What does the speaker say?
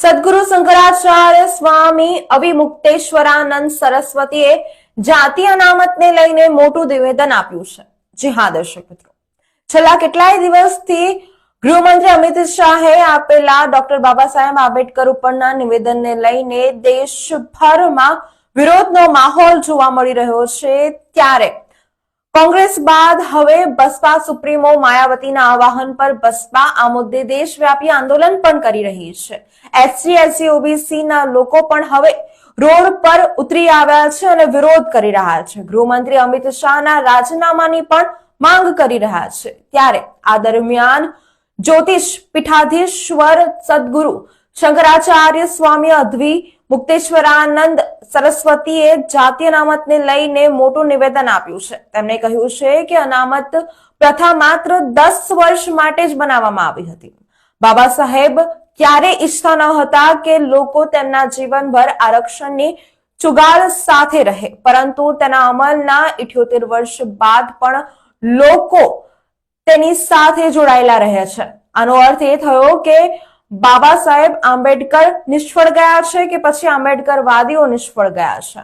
સદગુરુ શંકરાચાર્ય સ્વામી અવિમુક્તેશ્વરાનંદ સરસ્વતીએ જાતિ અનામતને લઈને મોટું નિવેદન આપ્યું છે. જી હા, દર્શક મિત્રો. છેલ્લા કેટલાય દિવસથી ગૃહમંત્રી અમિત શાહે આપેલા ડોક્ટર બાબા સાહેબ આંબેડકર ઉપરના નિવેદનને લઈને દેશભરમાં વિરોધનો માહોલ જોવા મળી રહ્યો છે. ત્યારે કોંગ્રેસ બાદ હવે બસપા સુપ્રીમો માયાવતીના આવાહન પર બસપા આ મુદ્દે દેશવ્યાપી આંદોલન પણ કરી રહી છે. એસસી એસસી ઓબીસીના લોકો પણ હવે રોડ પર ઉતરી આવ્યા છે અને વિરોધ કરી રહ્યા છે. ગૃહમંત્રી અમિત શાહના રાજીનામાની પણ માંગ કરી રહ્યા છે. ત્યારે આ દરમિયાન જ્યોતિષ પીઠાધીશ્વર સદગુરુ શંકરાચાર્ય સ્વામી અધ્વી મુક્તેશ્વરાનંદ સરસ્વતીએ જાતિ અનામતને લઈને મોટું નિવેદન આપ્યું છે. તેમણે કહ્યું છે કે અનામત પ્રથા માત્ર દસ વર્ષ માટે જ બનાવવામાં આવી હતી. બાબા સાહેબ ક્યારે ઈચ્છતા ન હતા કે લોકો તેમના જીવનભર આરક્ષણની ચુગાલ સાથે રહે, પરંતુ તેના અમલના ઇઠ્યોતેર વર્ષ બાદ પણ લોકો તેની સાથે જોડાયેલા રહે છે. આનો અર્થ એ થયો કે બાબા સાહેબ આંબેડકર નિષ્ફળ ગયા છે કે પછી આંબેડકર વાદીઓ નિષ્ફળ ગયા છે?